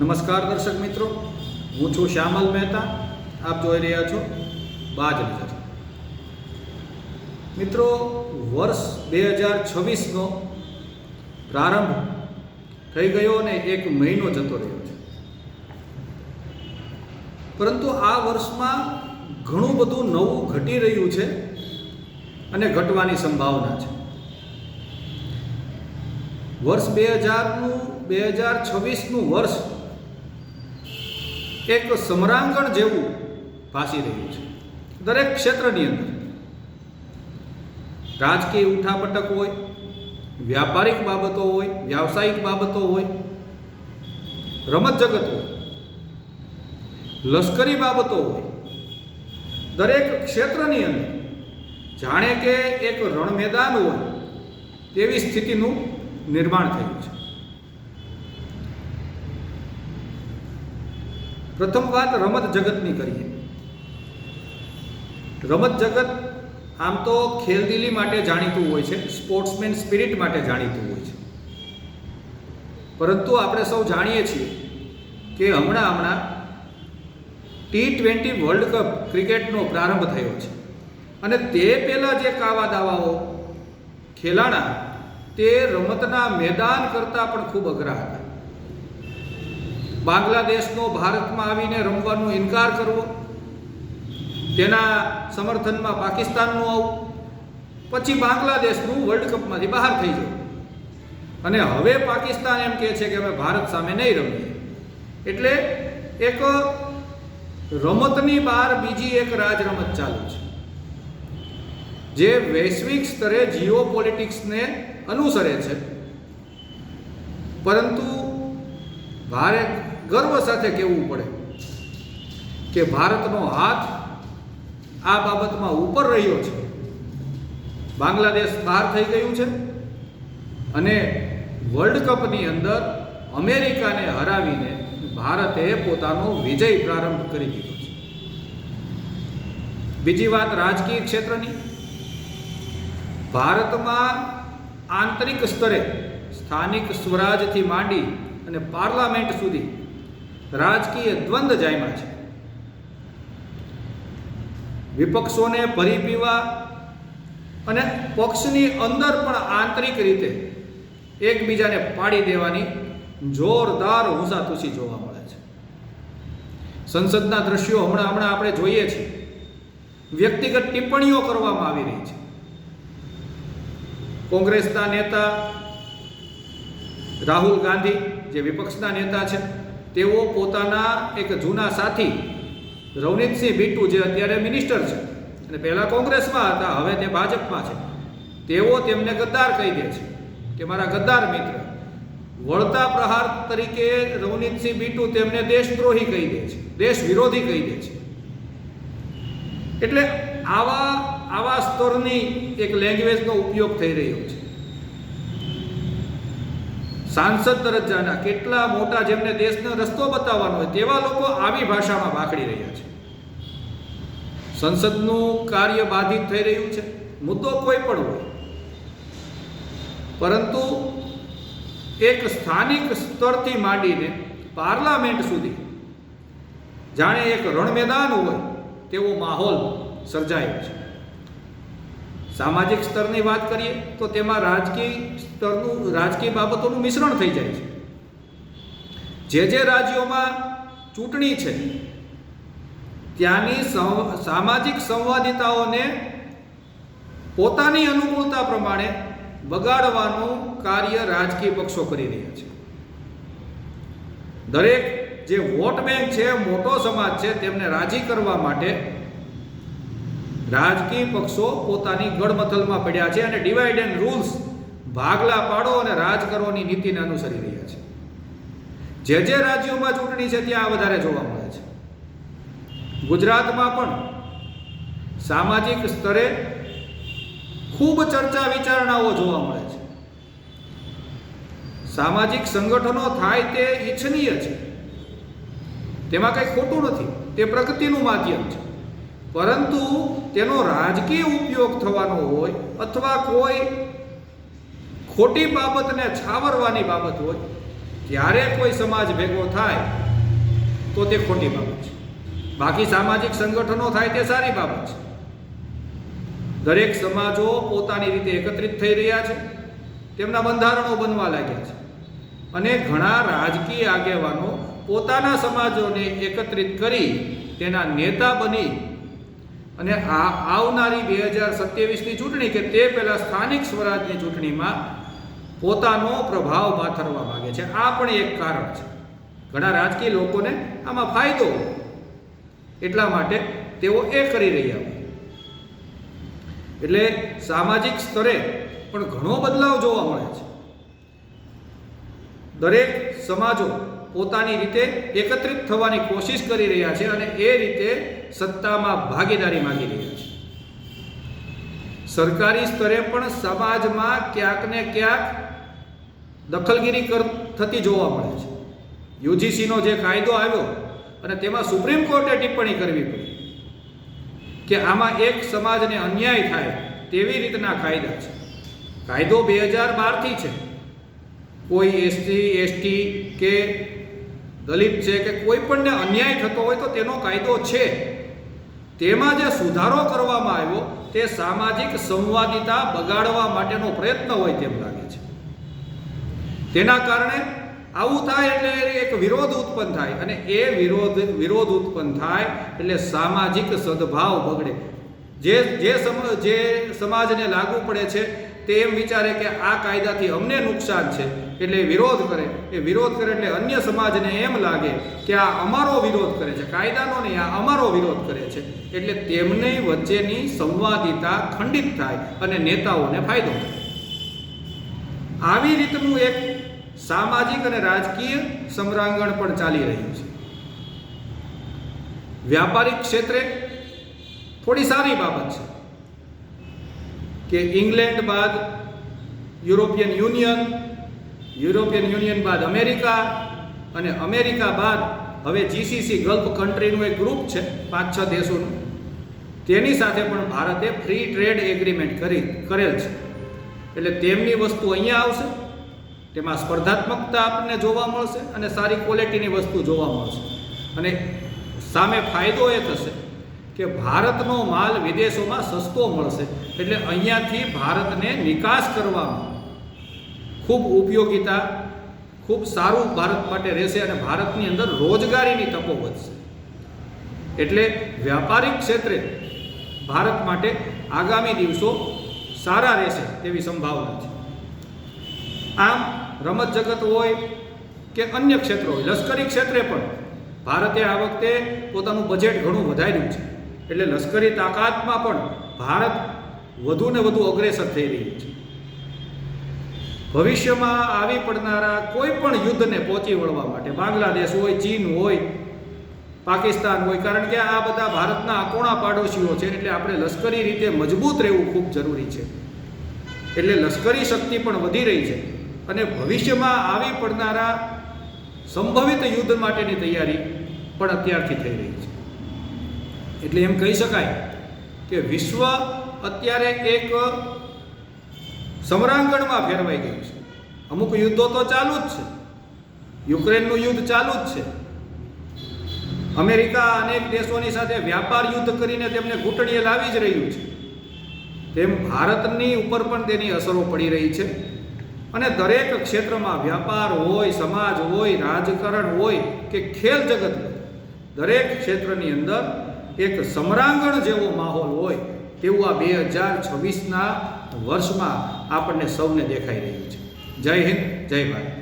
નમસ્કાર દર્શક મિત્રો. હું છું શ્યામલ મહેતા. આપ જોઈ રહ્યા છો બાજ નજર. મિત્રો, વર્ષ બે હજાર છવ્વીસનો પ્રારંભ થઈ ગયો અને એક મહિનો જતો રહ્યો છે. પરંતુ આ વર્ષમાં ઘણું બધું નવું ઘટી રહ્યું છે અને ઘટવાની સંભાવના છે. વર્ષ બે હજારનું, બે હજાર છવ્વીસનું વર્ષ એક સમરાંગણ જેવું ભાસી રહ્યું છે. દરેક ક્ષેત્રની અંદર રાજકીય ઉઠાપટક હોય, વ્યાપારિક બાબતો હોય, વ્યાવસાયિક બાબતો હોય, રમત જગત હોય, લશ્કરી બાબતો હોય, દરેક ક્ષેત્રની અંદર જાણે કે એક રણ મેદાન હોય તેવી સ્થિતિનું નિર્માણ થયું છે. પ્રથમ વાત રમત જગતની કરીએ. રમત જગત આમ તો ખેલદિલી માટે જાણીતું હોય છે, સ્પોર્ટ્સમેન સ્પિરિટ માટે જાણીતું હોય છે. પરંતુ આપણે સૌ જાણીએ છીએ કે હમણાં હમણાં ટી ટ્વેન્ટી વર્લ્ડ કપ ક્રિકેટનો પ્રારંભ થયો છે. અને તે પહેલાં જે કાવા દાવાઓ, ખેલાણા, તે રમતના મેદાન કરતાં પણ ખૂબ અઘરા હતા. બાંગ્લાદેશનો ભારતમાં આવીને રમવાનો ઇનકાર કરવો, તેના સમર્થનમાં પાકિસ્તાનનું આવું, પછી બાંગ્લાદેશનું વર્લ્ડ કપમાંથી બહાર થઈ જવું. અને હવે પાકિસ્તાન એમ કહે છે કે અમે ભારત સામે નહીં રમીએ. એટલે એક રમતની બહાર બીજી એક રાજ રમત ચાલુ છે. જે વૈશ્વિક સ્તરે જીઓ પોલિટિક્સને અનુસરે છે. પરંતુ ભારે ગર્વ સાથે કહેવું પડે કે ભારતનો હાથ આ બાબતમાં ઉપર રહ્યો છે. બાંગ્લાદેશ બહાર થઈ ગયું છે અને વર્લ્ડ કપની અંદર અમેરિકાને હરાવીને ભારતે પોતાનો વિજય પ્રારંભ કરી દીધો છે. બીજી વાત રાજકીય ક્ષેત્રની. ભારતમાં આંતરિક સ્તરે સ્થાનિક સ્વરાજથી માંડી અને પાર્લામેન્ટ સુધી રાજકીય દ્વંદ જામ્યા છે. વિપક્ષોને ભરી પીવા અને પક્ષની અંદર પણ આંતરિક રીતે એકબીજાને પાડી દેવાની જોરદાર હુંસાતુસી જોવા મળે છે. સંસદના દ્રશ્યો હમણાં હમણાં આપણે જોઈએ છીએ. વ્યક્તિગત ટિપ્પણીઓ કરવામાં આવી રહી છે. કોંગ્રેસના નેતા રાહુલ ગાંધી જે વિપક્ષના નેતા છે, તેઓ પોતાના એક જૂના સાથી રવનીતસિંહ બિટ્ટુ જે અત્યારે મિનિસ્ટર છે અને પહેલાં કોંગ્રેસમાં હતા, હવે તે ભાજપમાં છે, તેઓ તેમને ગદ્દાર કહી દે છે કે મારા ગદ્દાર મિત્ર, વળતા પ્રહાર તરીકે રવનીતસિંહ બિટ્ટુ તેમને દેશદ્રોહી કહી દે છે દેશ વિરોધી કહી દે છે. એટલે આવા આવા સ્તરની એક લેંગ્વેજનો ઉપયોગ થઈ રહ્યો છે. સાંસદ દરજ્જાના કેટલા મોટા જેમને દેશનો રસ્તો બતાવવાનો હોય તેવા લોકો આવી ભાષામાં વાકડી રહ્યા છે. સંસદનું કાર્ય બાધિત થઈ રહ્યું છે. મુદ્દો કોઈ પણ હોય. પરંતુ એક સ્થાનિક સ્તરથી માંડીને પાર્લામેન્ટ સુધી જાણે એક રણમેદાન હોય તેવો માહોલ સર્જાયો છે. સામાજિક સ્તરની વાત કરીએ તો તેમાં રાજકીય સ્તરનું, રાજકીય બાબતોનું મિશ્રણ થઈ જાય છે. જે જે રાજ્યોમાં ચૂંટણી છે, ત્યાંની સામાજિક સંવાદિતાઓને પોતાની અનુકૂળતા પ્રમાણે બગાડવાનું કાર્ય રાજકીય પક્ષો કરી રહ્યા છે. દરેક જે વોટ બેંક છે, મોટો સમાજ છે, તેમને રાજી કરવા માટે રાજકીય પક્ષો પોતાની ગડમથલમાં પડ્યા છે અને ડિવાઈડ એન્ડ રૂલ્સ ભાગલા પાડો અને રાજ કરવાની નીતિને અનુસરી રહ્યા છે. જે જે રાજ્યોમાં ચૂંટણી છે ત્યાં વધારે જોવા મળે છે. ગુજરાતમાં પણ સામાજિક સ્તરે ખૂબ ચર્ચા વિચારણાઓ જોવા મળે છે. સામાજિક સંગઠનો થાય તે ઈચ્છનીય છે. તેમાં કંઈ ખોટું નથી. તે પ્રગતિનું માધ્યમ છે. પરંતુ તેનો રાજકીય ઉપયોગ થવાનો હોય અથવા કોઈ ખોટી બાબતને છાવરવાની બાબત હોય ત્યારે કોઈ સમાજ ભેગો થાય, તો તે ખોટી બાબત છે. બાકી સામાજિક સંગઠનો થાય તે સારી બાબત છે. દરેક સમાજો પોતાની રીતે એકત્રિત થઈ રહ્યા છે, તેમના બંધારણો બનવા લાગ્યા છે અને ઘણા રાજકીય આગેવાનો પોતાના સમાજોને એકત્રિત કરી તેના નેતા બની અને આ આવનારી બે હજાર સત્યાવીસની ચૂંટણી કે તે પહેલાં સ્થાનિક સ્વરાજની ચૂંટણીમાં પોતાનો પ્રભાવ પાથરવા માગે છે. આ પણ એક કારણ છે. ઘણા રાજકીય લોકોને આમાં ફાયદો એટલા માટે તેઓ એ કરી રહ્યા હોય. એટલે સામાજિક સ્તરે પણ ઘણો બદલાવ જોવા મળે છે. દરેક સમાજો પોતાની રીતે એકત્રિત થવાની કોશિશ કરી રહ્યા છે અને એ રીતે સત્તામાં ભાગીદારી માંગી રહ્યા છે. સરકારી સ્તરે પણ સમાજમાં ક્યાંક ને ક્યાંક દખલગીરી કર, થતી જોવા મળે છે. યુજીસીનો જે કાયદો આવ્યો અને તેમાં સુપ્રીમ કોર્ટે ટિપ્પણી કરવી પડી કે આમાં એક સમાજને અન્યાય થાય તેવી રીતના કાયદા છે. કાયદો બે હજાર બારથી છે. કોઈ એસસી, એસટી કે દલિત છે કે કોઈ પણને અન્યાય થતો હોય તો તેનો કાયદો છે. તેમાં જે સુધારો કરવામાં આવ્યો તે સામાજિક સંવાદિતા બગાડવા માટેનો પ્રયત્ન હોય તેમ લાગે છે. તેના કારણે આવું થાય એટલે એક વિરોધ ઉત્પન્ન થાય અને એ વિરોધ વિરોધ ઉત્પન્ન થાય એટલે સામાજિક સદભાવ બગડે. જે જે સમ, જે સમાજને લાગુ પડે છે, તે એમ વિચારે કે આ કાયદાથી અમને નુકસાન છે. એટલે વિરોધ કરે. એ વિરોધ કરે એટલે અન્ય સમાજને એમ લાગે કે આ અમારો વિરોધ કરે છે. કાયદાનો નહીં, આ અમારો વિરોધ કરે છે. એટલે તેમની વચ્ચેની સંવાદિતા ખંડિત થાય અને નેતાઓને ફાયદો થાય. આવી રીતનું એક સામાજિક અને રાજકીય સમરાંગણ પણ ચાલી રહ્યું છે. વ્યાપારિક ક્ષેત્રે થોડી સારી બાબત છે કે ઇંગ્લેન્ડ બાદ યુરોપિયન યુનિયન યુરોપિયન યુનિયન બાદ અમેરિકા અને અમેરિકા બાદ હવે જીસીસી ગલ્ફ કન્ટ્રીનું એક ગ્રુપ છે, પાંચ છ દેશોનું. તેની સાથે પણ ભારતે ફ્રી ટ્રેડ એગ્રીમેન્ટ કરી, કરેલ છે. એટલે તેમની વસ્તુ અહીંયા આવશે, તેમાં સ્પર્ધાત્મકતા આપણને જોવા મળશે અને સારી ક્વોલિટીની વસ્તુ જોવા મળશે. અને સામે ફાયદો એ થશે કે ભારતનો માલ વિદેશોમાં સસ્તો મળશે. એટલે અહીંયાથી ભારતને નિકાસ કરવામાં ખૂબ ઉપયોગિતા, ખૂબ સારું ભારત માટે રહેશે અને ભારતની અંદર રોજગારીની તકો વધશે. એટલે વ્યાપારિક ક્ષેત્રે ભારત માટે આગામી દિવસો સારા રહેશે તેવી સંભાવના છે. આમ રમત જગત હોય કે અન્ય ક્ષેત્રો હોય, લશ્કરી ક્ષેત્રે પણ ભારતે આ વખતે પોતાનું બજેટ ઘણું વધાર્યું છે. એટલે લશ્કરી તાકાતમાં પણ ભારત વધુ ને વધુ અગ્રેસર થઈ રહ્યું છે. ભવિષ્યમાં આવી પડનારા કોઈ પણ યુદ્ધને પહોંચી વળવા માટે, બાંગ્લાદેશ હોય, ચીન હોય, પાકિસ્તાન હોય, કારણ કે આ બધા ભારતના આકોણા પાડોશીઓ છે એટલે આપણે લશ્કરી રીતે મજબૂત રહેવું ખૂબ જરૂરી છે. એટલે લશ્કરી શક્તિ પણ વધી રહી છે. અને ભવિષ્યમાં આવી પડનારા સંભવિત યુદ્ધ માટેની તૈયારી પણ અત્યારથી થઈ રહી છે. એટલે એમ કહી શકાય કે વિશ્વ અત્યારે એક સમરાંગણમાં ફેરવાઈ ગયું છે. અમુક યુદ્ધો તો ચાલુ જ છે. યુક્રેનનું યુદ્ધ ચાલુ જ છે. અમેરિકા અનેક દેશોની સાથે વ્યાપાર યુદ્ધ કરીને તેમને ઘૂંટણીએ લાવી જ રહ્યું છે. તેમ ભારતની ઉપર પણ તેની અસરો પડી રહી છે. અને દરેક ક્ષેત્રમાં વ્યાપાર હોય, સમાજ હોય, રાજકારણ હોય કે ખેલ જગત દરેક ક્ષેત્રની અંદર એક સમરાંગણ જેવો માહોલ હોય તેવું આ બે હજાર છવ્વીસના વર્ષમાં આપણને સૌને દેખાઈ રહ્યું છે. જય હિન્દ, જય ભારત.